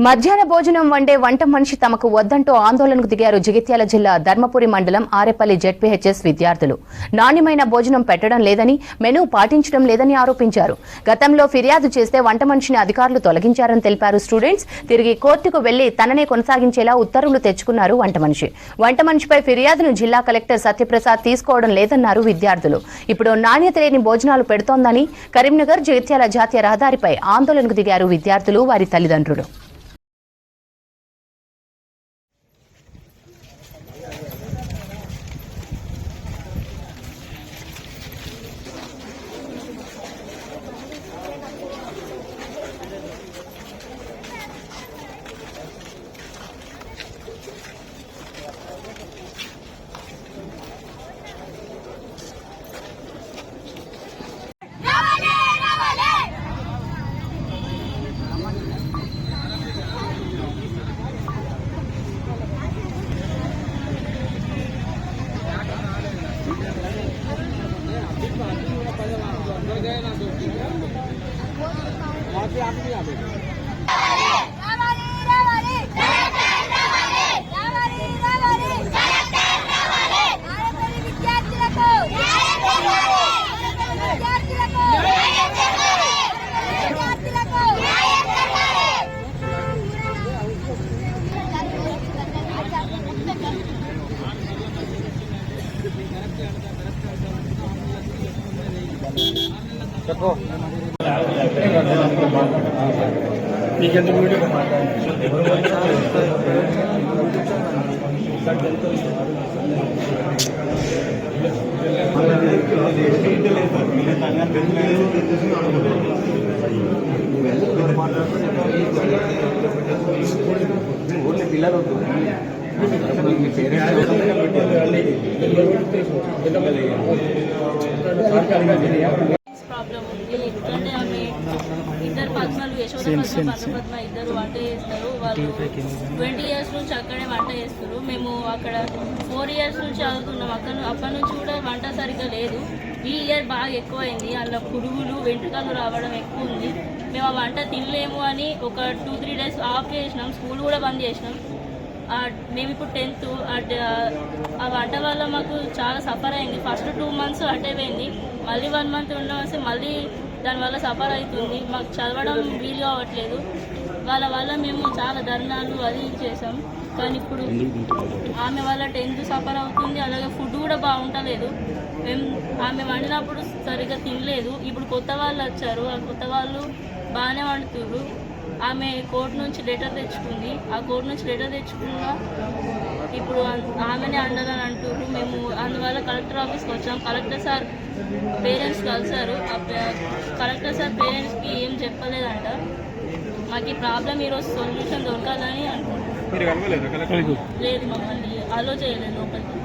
మధ్యాహ్న భోజనం వండే వంట మనిషి తమకు వద్దంటూ ఆందోళనకు దిగారు జగిత్యాల జిల్లా ధర్మపురి మండలం ఆరేపల్లి జెడ్పీహెచ్ఎస్ విద్యార్థులు. నాణ్యమైన భోజనం పెట్టడం లేదని మెను పాటించడం లేదని ఆరోపించారు. గతంలో ఫిర్యాదు చేస్తే వంట మనిషిని అధికారులు తొలగించారని తెలిపారు స్టూడెంట్స్. తిరిగి కోర్టుకు వెళ్ళి తననే కొనసాగించేలా ఉత్తర్వులు తెచ్చుకున్నారు వంట మనిషి. వంట మనిషిపై ఫిర్యాదును జిల్లా కలెక్టర్ సత్యప్రసాద్ తీసుకోవడం లేదన్నారు విద్యార్థులు. ఇప్పుడు నాణ్యత లేని భోజనాలు పెడుతోందని కరీంనగర్ జగిత్యాల జాతీయ రహదారిపై ఆందోళనకు దిగారు విద్యార్థులు వారి తల్లిదండ్రులు. আপনি যাবেন। నీకెందుకు వీడియో ఊర్లో పిల్లలు ప్రాబ్లం పద్మలు యశోద పద్మ పద్మ పద్మ ఇద్దరు వంట చేస్తారు. వాళ్ళు ట్వంటీ ఇయర్స్ నుంచి అక్కడే వంట చేస్తారు. మేము అక్కడ ఫోర్ ఇయర్స్ నుంచి చదువుతున్నాం. అక్కడ అప్పటి నుంచి కూడా వంట సరిగ్గా లేదు. ఈ ఇయర్ బాగా ఎక్కువైంది. అందులో పురుగులు వెంట్రుకలు రావడం ఎక్కువ ఉంది. మేము ఆ వంట తినలేము అని ఒక టూ త్రీ డేస్ ఆఫ్ చేసినాం. స్కూల్ కూడా బంద్ చేసినాం. ఆ, మేము ఇప్పుడు టెన్త్ ఆ వంట వల్ల మాకు చాలా సఫర్ అయింది. ఫస్ట్ టూ మంత్స్ అటే పోయింది. మళ్ళీ వన్ మంత్ ఉండవస్తే మళ్ళీ దానివల్ల సఫర్ అవుతుంది. మాకు చదవడం వీలు కావట్లేదు. వాళ్ళ వల్ల మేము చాలా ధర్నాలు అది చేసాం కానీ ఇప్పుడు ఆమె వల్ల టెన్త్ సఫర్ అవుతుంది. అలాగే ఫుడ్ కూడా బాగుంటలేదు. మేము ఆమె వండినప్పుడు సరిగ్గా తినలేదు. ఇప్పుడు కొత్త వాళ్ళు వచ్చారు. ఆ కొత్త వాళ్ళు బాగానే వండుతున్నారు ఆమె కోర్టు నుంచి లెటర్ తెచ్చుకుంది. ఆ కోర్టు నుంచి లెటర్ తెచ్చుకున్నా ఇప్పుడు ఆమెనే అండాలని అంటున్నారు మేము అందువల్ల కలెక్టర్ ఆఫీస్కి వచ్చాం. కలెక్టర్ సార్ పేరెంట్స్ కలిసారు కలెక్టర్ సార్ పేరెంట్స్కి ఏం చెప్పలేదంట. మాకు ఈ ప్రాబ్లం ఈరోజు సొల్యూషన్ దొరకాలని అనుకుంటున్నాం లేదు మమ్మల్ని అలో చేయలేదు లోపలికి.